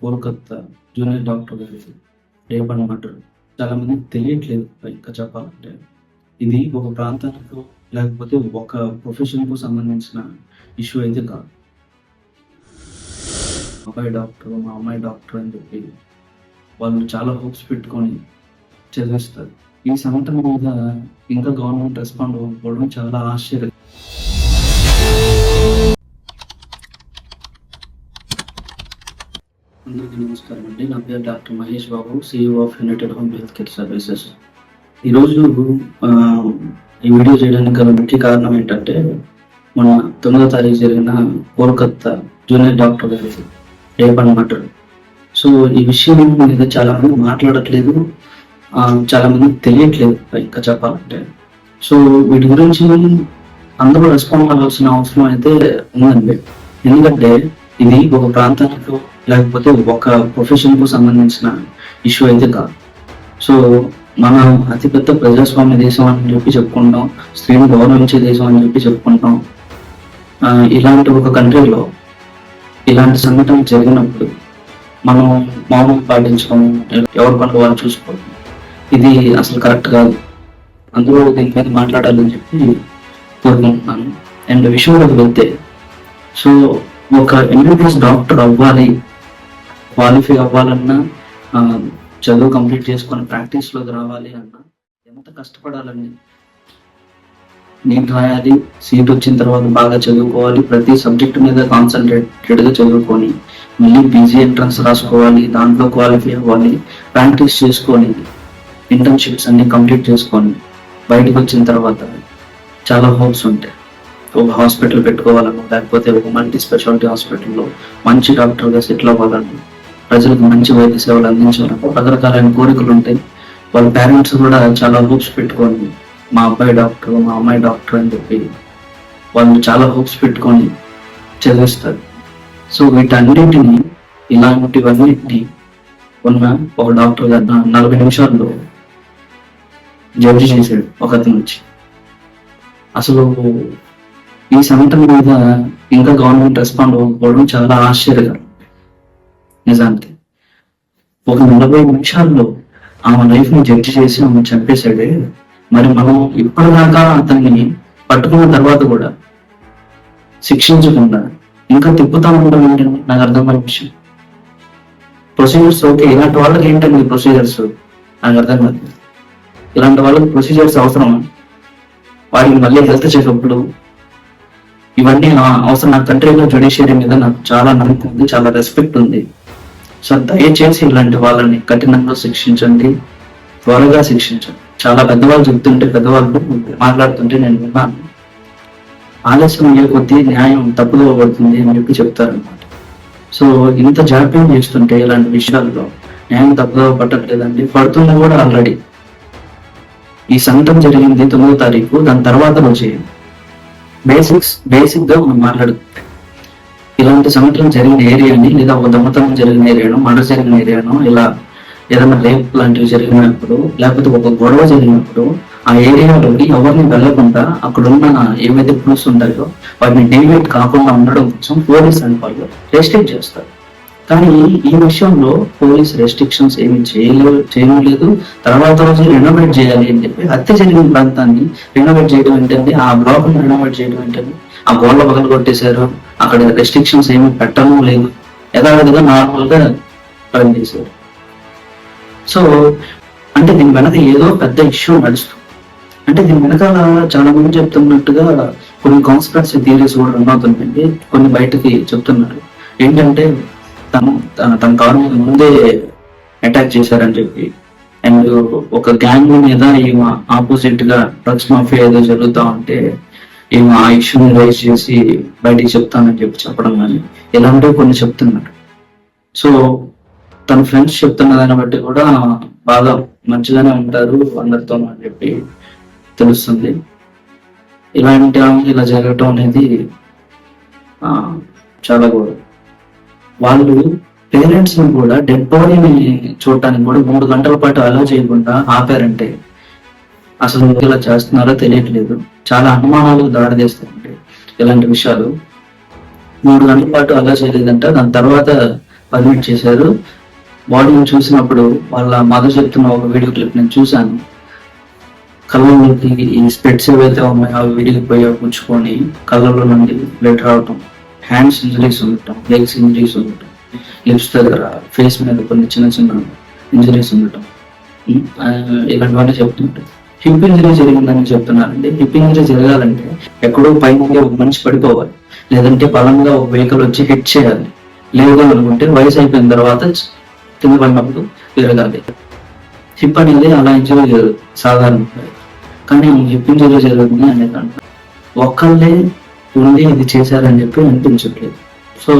Kolkata junior doctor గారికి rape అనమాట చాలా మందికి తెలియట్లేదు ఇంకా చెప్పాలంటే. ఇది ఒక ప్రాంతానికి లేకపోతే ఒక ప్రొఫెషన్కు సంబంధించిన ఇష్యూ అయితే కాదు. అబ్బాయి డాక్టర్ మా అమ్మాయి డాక్టర్ అని చెప్పి వాళ్ళు చాలా హోప్స్ పెట్టుకొని చదివిస్తారు. ఈ సంఘటన మీద ఇంకా గవర్నమెంట్ రెస్పాండ్ అవ్వకపోవడం చాలా ఆశ్చర్యం. అందరికీ నమస్కారం అండి. నా పేరు doctor Mahesh Babu CEO of united home health care services ఈరోజు ఈ వీడియో చేయడానికి గల ముఖ్య కారణం ఏంటంటే మన తొమ్మిదో తారీఖు జరిగిన కోల్కత్తా జూనియర్ డాక్టర్ గారి రేప్ అనమాట సో ఈ విషయం మీద చాలా మంది మాట్లాడట్లేదు. చాలామంది చాలా మంది తెలియట్లేదు ఇంకా చెప్పాలంటే. సో వీటి గురించి అందరూ రెస్పాండ్ అవ్వాల్సిన అవసరం అయితే ఉందండి. ఎందుకంటే ఇది ఒక ప్రాంతానికి లేకపోతే ఒక ప్రొఫెషన్కు సంబంధించిన ఇష్యూ అయితే కాదు. సో మన అతిపెద్ద ప్రజాస్వామ్య దేశం అని చెప్పి చెప్పుకుంటాం స్త్రీని గౌరవించే దేశం అని చెప్పి చెప్పుకుంటాం. ఇలాంటి ఒక కంట్రీలో ఇలాంటి సంఘటన జరిగినప్పుడు మనం మౌనం పాటించడం ఎవరి పనులు వాళ్ళు చూసుకోవడం ఇది అసలు కరెక్ట్ కాదు. అందులో దీని మీద మాట్లాడాలని చెప్పి కోరుకుంటున్నాను. అండ్ విషయంలోకి వెళ్తే సో ఒక ఎంబీబీఎస్ డాక్టర్ అవ్వాలి క్వాలిఫై అవ్వాలన్నా చదువు కంప్లీట్ చేసుకొని ప్రాక్టీస్లోకి రావాలి అన్నా ఎంత కష్టపడాలండి? నీట్ రాయాలి సీట్ వచ్చిన తర్వాత బాగా చదువుకోవాలి ప్రతి సబ్జెక్ట్ మీద కాన్సన్ట్రేటెడ్గా చదువుకొని మళ్ళీ పీజీ ఎంట్రన్స్ రాసుకోవాలి దాంట్లో క్వాలిఫై అవ్వాలి ప్రాక్టీస్ చేసుకొని ఇంటర్న్షిప్స్ అన్ని కంప్లీట్ చేసుకొని బయటకు వచ్చిన తర్వాత చాలా హోప్స్ ఉంటాయి. ఒక హాస్పిటల్ పెట్టుకోవాలను లేకపోతే ఒక మల్టీ స్పెషాలిటీ హాస్పిటల్లో మంచి డాక్టర్గా సెటిల్ అవ్వాలని ప్రజలకు మంచి వైద్య సేవలు అందించాలని రకరకాలైన కోరికలు ఉంటాయి. వాళ్ళ పేరెంట్స్ కూడా చాలా హోప్స్ పెట్టుకొని మా అబ్బాయి డాక్టర్ మా అమ్మాయి డాక్టర్ అని చెప్పి వాళ్ళు చాలా హోప్స్ పెట్టుకొని చదివిస్తారు. సో వీటన్నిటిని ఇలాంటివన్నిటిని ఉన్న ఒక డాక్టర్ గారు నలభై నిమిషాల్లో జడ్జి చేశాడు ఒక అతను వచ్చి. అసలు ఈ సంఘటన మీద ఇంకా గవర్నమెంట్ రెస్పాండ్ అవ్వకపోవడం చాలా ఆశ్చర్యకరం. నిజానికి ఒక నలభై నిమిషాల్లో ఆమె లైఫ్ని జడ్జి చేసి ఆమె చంపేశాడే. మరి మనం ఇప్పటిదాకా అతన్ని పట్టుకున్న తర్వాత కూడా శిక్షించకుండా ఇంకా తిప్పుతా ఉండడం ఏంటండి నాకు అర్థమైన విషయం. ప్రొసీజర్స్ ఓకే ఇలాంటి వాళ్ళకి ఏంటండి ప్రొసీజర్స్? నాకు అర్థం కాదు. ఇలాంటి వాళ్ళకి ప్రొసీజర్స్ అవసరమా? వారికి మళ్ళీ హెల్త్ చెకప్లు ఇవన్నీ నా అవసరం. నా కంట్రీలో జుడిషియరీ మీద నాకు చాలా నమ్మకం ఉంది చాలా రెస్పెక్ట్ ఉంది. సో దయచేసి ఇలాంటి వాళ్ళని కఠినంగా శిక్షించండి త్వరగా శిక్షించండి. చాలా పెద్దవాళ్ళు చెప్తుంటే పెద్దవాళ్ళు మాట్లాడుతుంటే నేను విన్నాను. ఆలస్యం అయ్యే కొద్దీ న్యాయం తప్పుదో పడుతుంది అని చెప్పి చెప్తారనమాట సో ఇంత జాప్యం చేస్తుంటే ఇలాంటి విషయాల్లో న్యాయం తప్పుదో పట్టట్లేదండి. పడుతున్నా కూడా ఆల్రెడీ ఈ సంఘటన జరిగింది తొమ్మిదో తారీఖు దాని తర్వాత రోజు. బేసిక్స్ బేసిక్గా మనం మాట్లాడు ఇలాంటి సంఘటన జరిగిన ఏరియాని లేదా ఒక దొంగతనం జరిగిన ఏరియాను మర్డర్ జరిగిన ఏరియాను ఇలా ఏదైనా రేప్ లాంటివి జరిగినప్పుడు లేకపోతే ఒక గొడవ జరిగినప్పుడు ఆ ఏరియాలోకి ఎవరిని వెళ్ళకుండా అక్కడున్న ఏవైతే ప్రూఫ్స్ ఉంటాయో వాటిని డివేట్ కాకుండా ఉండడం కోసం పోలీస్ అండ్ వాళ్ళు రెస్ట్రిక్ట్ చేస్తారు. కానీ ఈ విషయంలో పోలీస్ రెస్ట్రిక్షన్స్ ఏమి చేయలేదు చేయలేదు. తర్వాత రోజు రెనోవేట్ చేయాలి అని చెప్పి హత్య జరిగిన ప్రాంతాన్ని రెనోవేట్ చేయడం ఏంటంటే ఆ బ్లాక్ రెనోవేట్ చేయడం ఏంటంటే ఆ గోడల పగలు కొట్టేశారు. అక్కడ రెస్ట్రిక్షన్స్ ఏమి పెట్టడం లేదు. యథావిధిగా నార్మల్గా రన్ చేశారు. సో అంటే దీని వెనక ఏదో పెద్ద ఇష్యూ నడుస్తుంది. అంటే దీని వెనకాల చాలా మంది చెప్తున్నట్టుగా కొన్ని కాన్స్పిరసీ థియరీస్ కూడా రన్ అవుతున్నాయండి కొన్ని బయటకి చెప్తున్నారు. ఏంటంటే తను తన తన కారు మీద ముందే అటాక్ చేశారని చెప్పి. అండ్ ఒక గ్యాంగ్ మీద ఈమె ఆపోజిట్గా డ్రగ్స్ మాఫియా ఏదో జరుగుతా ఉంటే ఈమె ఆ ఇష్యూని రైజ్ చేసి బయటికి చెప్తానని చెప్పి చెప్పడం కానీ ఇలాంటివి కొన్ని చెప్తున్నారు. సో తన ఫ్రెండ్స్ చెప్తున్న దాన్ని బట్టి కూడా బాగా మంచిగానే ఉంటారు అందరితో అని చెప్పి తెలుస్తుంది. ఇలాంటి ఇలా జరగటం అనేది చాలా కూడా వాళ్ళు పేరెంట్స్ని కూడా డెడ్ బాడీని చూడటానికి కూడా మూడు గంటల పాటు అలా చేయకుండా ఆపారంటే అసలు ఇలా చేస్తున్నారో తెలియట్లేదు. చాలా అనుమానాలు దారితీస్తాయంటే ఇలాంటి విషయాలు. మూడు గంటల పాటు అలా చేయలేదంట. దాని తర్వాత పర్మిట్ చేశారు. బాడీని చూసినప్పుడు వాళ్ళ మదర్ చెప్తున్న ఒక వీడియో క్లిప్ నేను చూశాను. కళ్ళలోకి ఈ స్పెట్స్ ఏవైతే ఉన్నాయో అవి విరిగిపోయి పుచ్చుకొని కళ్ళలో నుండి బ్లడ్ రావటం. హ్యాండ్స్ ఇంజరీస్ ఉండటం లెగ్స్ ఇంజరీస్ ఉండటం లిప్స్ దగ్గర ఫేస్ మీద కొన్ని చిన్న చిన్న ఇంజరీస్ ఉండటం. ఇలాంటివన్నీ చెప్తుంటారు. హిప్ ఇంజరీ జరిగిందని చెప్తున్నారండి. హిప్ ఇంజరీ జరగాలంటే ఎక్కడో పైన ఒక మనిషి పడిపోవాలి. లేదంటే బలంగా ఒక వెహికల్ వచ్చి హిట్ చేయాలి. లేదు అనుకుంటే వయసు అయిపోయిన తర్వాత కింద పడినప్పుడు విరగాలి హిప్ అనేది అలా ఇంజరీ జరుగుతుంది సాధారణంగా కానీ హిప్ ఇంజరీ జరుగుతుంది అనేది అంటారు ఒక్కళ్ళే ఉండి ఇది చేశారని చెప్పి అనిపించట్లేదు. సో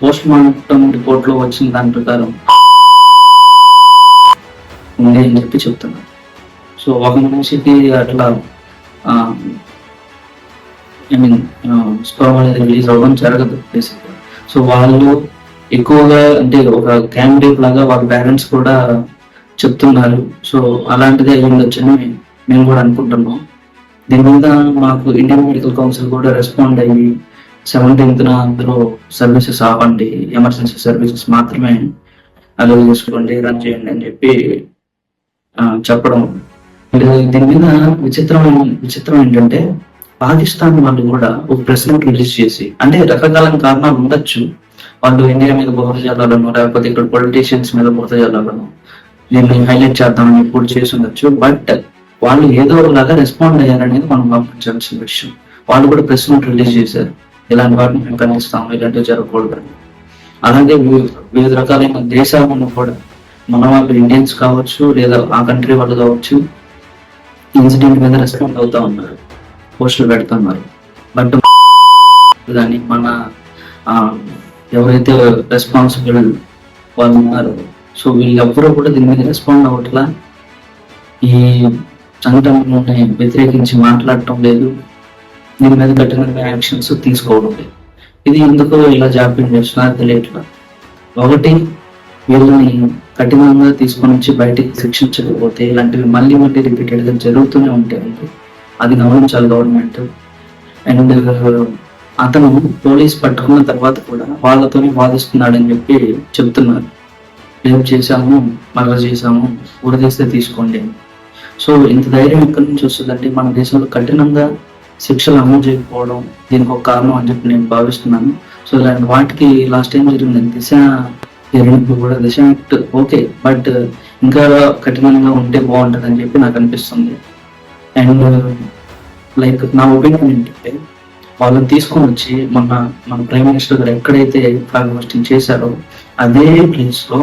పోస్ట్ మార్టం రిపోర్ట్లో వచ్చిన దాని ప్రకారం ఉంది అని చెప్పి చెప్తున్నారు సో ఒక మనిషికి అట్లా ఐ మీన్ స్పర్మ్ అనేది రిలీజ్ అవ్వడం జరగదు బేసిక్గా సో వాళ్ళు ఎక్కువగా అంటే ఒక క్యాండిడేట్ లాగా వాళ్ళ పేరెంట్స్ కూడా చెప్తున్నారు. సో అలాంటిదే అయ్యి ఉండొచ్చని మేము కూడా అనుకుంటున్నాం. దీని మీద మాకు ఇండియన్ మెడికల్ కౌన్సిల్ కూడా రెస్పాండ్ అయ్యి సెవెంటీన్త్ అందులో సర్వీసెస్ ఆపండి ఎమర్జెన్సీ సర్వీసెస్ మాత్రమే అలౌ చేసుకోండి రన్ చేయండి అని చెప్పి చెప్పడం. దీని మీద విచిత్రమైన విచిత్రం ఏంటంటే పాకిస్తాన్ వాళ్ళు కూడా ఒక ప్రెసిడెంట్ రిలీజ్ చేసి అంటే రకరకాల కారణాలు ఉండొచ్చు. వాళ్ళు ఇండియా మీద బురద జల్లాలను లేకపోతే ఇక్కడ పొలిటీషియన్స్ మీద బురద జల్లాలను దీన్ని హైలైట్ చేద్దామని ఇప్పుడు చేసి ఉండొచ్చు. బట్ వాళ్ళు ఏదో ఒకలాగా రెస్పాండ్ అయ్యారనేది మనం గమనించాల్సిన విషయం. వాళ్ళు కూడా ప్రెస్ నోట్ రిలీజ్ చేశారు. ఇలాంటి వాటిని మేము ఖండిస్తాము ఇలాంటివి జరగకూడదు అలాగే వివిధ వివిధ రకాలైన దేశాలను కూడా మన వాళ్ళు ఇండియన్స్ కావచ్చు లేదా ఆ కంట్రీ వాళ్ళు కావచ్చు ఇన్సిడెంట్ మీద రెస్పాండ్ అవుతా ఉన్నారు. పోస్టులు పెడుతున్నారు బట్ కానీ మన ఎవరైతే రెస్పాన్సిబుల్ వాళ్ళు ఉన్నారో సో వీళ్ళెవ్వరూ కూడా దీని మీద రెస్పాండ్ అవ్వట్లా? ఈ సంఘటనలను వ్యతిరేకించి మాట్లాడటం లేదు. దీని మీద కఠినంగా యాక్షన్స్ తీసుకోవడం లేదు. ఇది ఎందుకో ఇలా జాప్యం చేస్తున్నారు తెలియట్లా. ఒకటి వీళ్ళని కఠినంగా తీసుకొని వచ్చి బయటికి శిక్షించకపోతే ఇలాంటివి మళ్ళీ మళ్ళీ రిపీటెడ్గా జరుగుతూనే ఉంటాయండి అది గమనించాలి గవర్నమెంట్. అండ్ అతను పోలీస్ పట్టుకున్న తర్వాత కూడా వాళ్ళతోనే వాదిస్తున్నాడని చెప్పి చెప్తున్నారు. రేపు చేశాము మరలా చేశాము ఊరదీస్తే తీసుకోండి అని. సో ఇంత ధైర్యం ఎక్కడి నుంచి వస్తుందంటే మన దేశంలో కఠినంగా శిక్షలు అమలు చేయకపోవడం దీనికి ఒక కారణం అని చెప్పి నేను భావిస్తున్నాను. సో ఇలాంటి వాటికి లాస్ట్ టైం జరిగింది. దిశ కూడా దిశ యాక్ట్ ఓకే బట్ ఇంకా కఠినంగా ఉంటే బాగుంటుంది అని చెప్పి నాకు అనిపిస్తుంది. అండ్ లైక్ నా ఒపీనియన్ ఏంటంటే వాళ్ళని తీసుకొని వచ్చి మొన్న మన ప్రైమ్ మినిస్టర్ గారు ఎక్కడైతే ఫ్లాగ్ హోస్టింగ్ చేశారో అదే ప్లేస్లో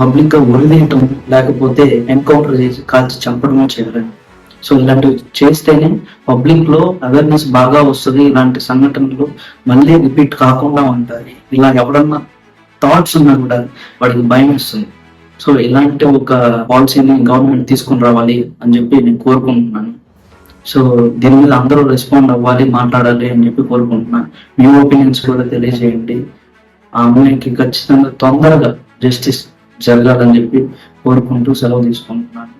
పబ్లిక్గా ఉరిదీయటం లేకపోతే ఎన్కౌంటర్ చేసి కాల్చి చంపడమే చేయాలని సో ఇలాంటివి చేస్తేనే పబ్లిక్లో అవేర్నెస్ బాగా వస్తుంది. ఇలాంటి సంఘటనలు మళ్ళీ రిపీట్ కాకుండా ఉంటాయి. ఇలా ఎవడన్నా థాట్స్ ఉన్నా కూడా వాడికి భయం వస్తుంది. సో ఇలాంటి ఒక పాలసీని గవర్నమెంట్ తీసుకొని రావాలి అని చెప్పి నేను కోరుకుంటున్నాను. సో దీని మీద అందరూ రెస్పాండ్ అవ్వాలి మాట్లాడాలి అని చెప్పి కోరుకుంటున్నాను. మీ ఒపీనియన్స్ కూడా తెలియజేయండి. ఆ అమ్మాయికి ఖచ్చితంగా తొందరగా జస్టిస్ జరగాలని చెప్పి కోరుకుంటూ సెలవు తీసుకుంటున్నాను.